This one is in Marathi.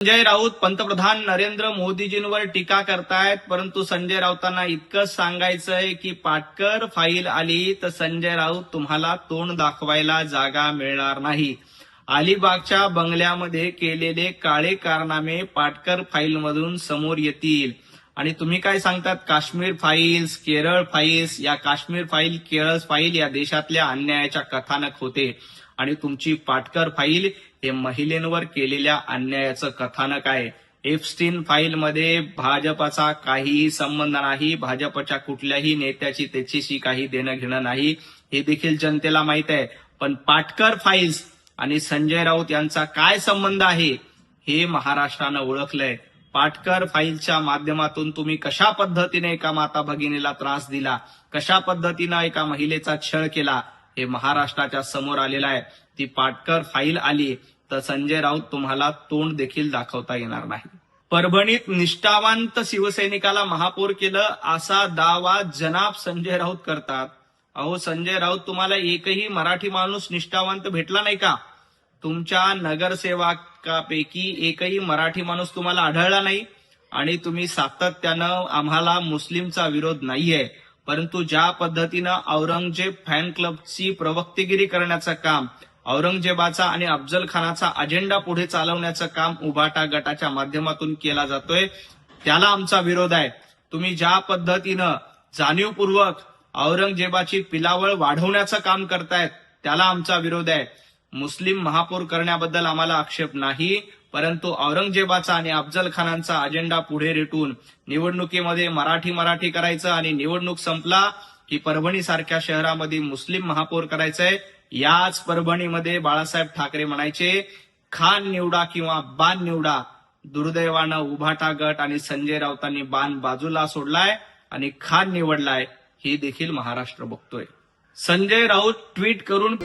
संजय राऊत पंतप्रधान नरेंद्र मोदीजींवर टीका करतायत परंतु संजय राऊतांना इतकंच सांगायचंय की पाटकर फाईल आली तर संजय राऊत तुम्हाला तोंड दाखवायला जागा मिळणार नाही. अलिबागच्या बंगल्यामध्ये केलेले काळे कारनामे पाटकर फाईलमधून समोर येतील. आणि तुम्ही काय सांगतात? काश्मीर फाईल्स केरळ फाईल्स या काश्मीर फाईल केरळ फाईल या देशातल्या अन्यायाच्या कथानक होते. आणि तुमची पाटकर फाईल हे महिलेंवर केलेल्या अन्यायाचं कथानक आहे. एफस्टीन फाईलमध्ये भाजपाचा काहीही संबंध नाही भाजपच्या कुठल्याही नेत्याची त्याच्याशी काही देणं घेणं नाही. हे देखील जनतेला माहीत आहे. पण पाटकर फाईल्स आणि संजय राऊत यांचा काय संबंध आहे हे महाराष्ट्रानं ओळखलंय. पाटकर फाईलच्या माध्यमातून तुम्ही कशा पद्धतीने एका माता भगिनीला त्रास दिला? कशा पद्धतीनं एका महिलेचा छळ केला? हे महाराष्ट्राच्या समोर आलेलं आहे. ती पाटकर फाईल आली तर संजय राऊत तुम्हाला तोंड देखील दाखवता येणार नाही. परभणीत निष्ठावंत शिवसैनिकाला महापौर केलं असा दावा जनाब संजय राऊत करतात. अहो संजय राऊत तुम्हाला एकही मराठी माणूस निष्ठावंत भेटला नाही का? तुमच्या नगरसेवकापैकी एकही मराठी माणूस तुम्हाला आढळला नाही आणि तुम्ही सातत्यानं आम्हाला मुस्लिमचा विरोध नाहीये. परंतु ज्या पद्धतीनं औरंगजेब फॅन क्लबची प्रवक्तेगिरी करण्याचं काम औरंगजेबाचा आणि अफजल खानाचा अजेंडा पुढे चालवण्याचं काम उभाटा गटाच्या माध्यमातून केला जातोय त्याला आमचा विरोध आहे. तुम्ही ज्या पद्धतीनं जाणीवपूर्वक औरंगजेबाची पिलावळ वाढवण्याचं काम करतायत त्याला आमचा विरोध आहे. मुस्लिम महापौर करण्याबद्दल आम्हाला आक्षेप नाही परंतु औरंगजेबाचा आणि अफजल खानांचा अजेंडा पुढे रेटून निवडणुकीमध्ये मराठी मराठी करायचं आणि निवडणूक संपला की परभणी सारख्या शहरामध्ये मुस्लिम महापौर करायचंय याच परभणीमध्ये बाळासाहेब ठाकरे म्हणायचे खान निवडा किंवा बाण निवडा. दुर्दैवानं उभाटा गट आणि संजय राऊतांनी बाण बाजूला सोडलाय आणि खान निवडलाय हे देखील महाराष्ट्र बघतोय. संजय राऊत ट्विट करून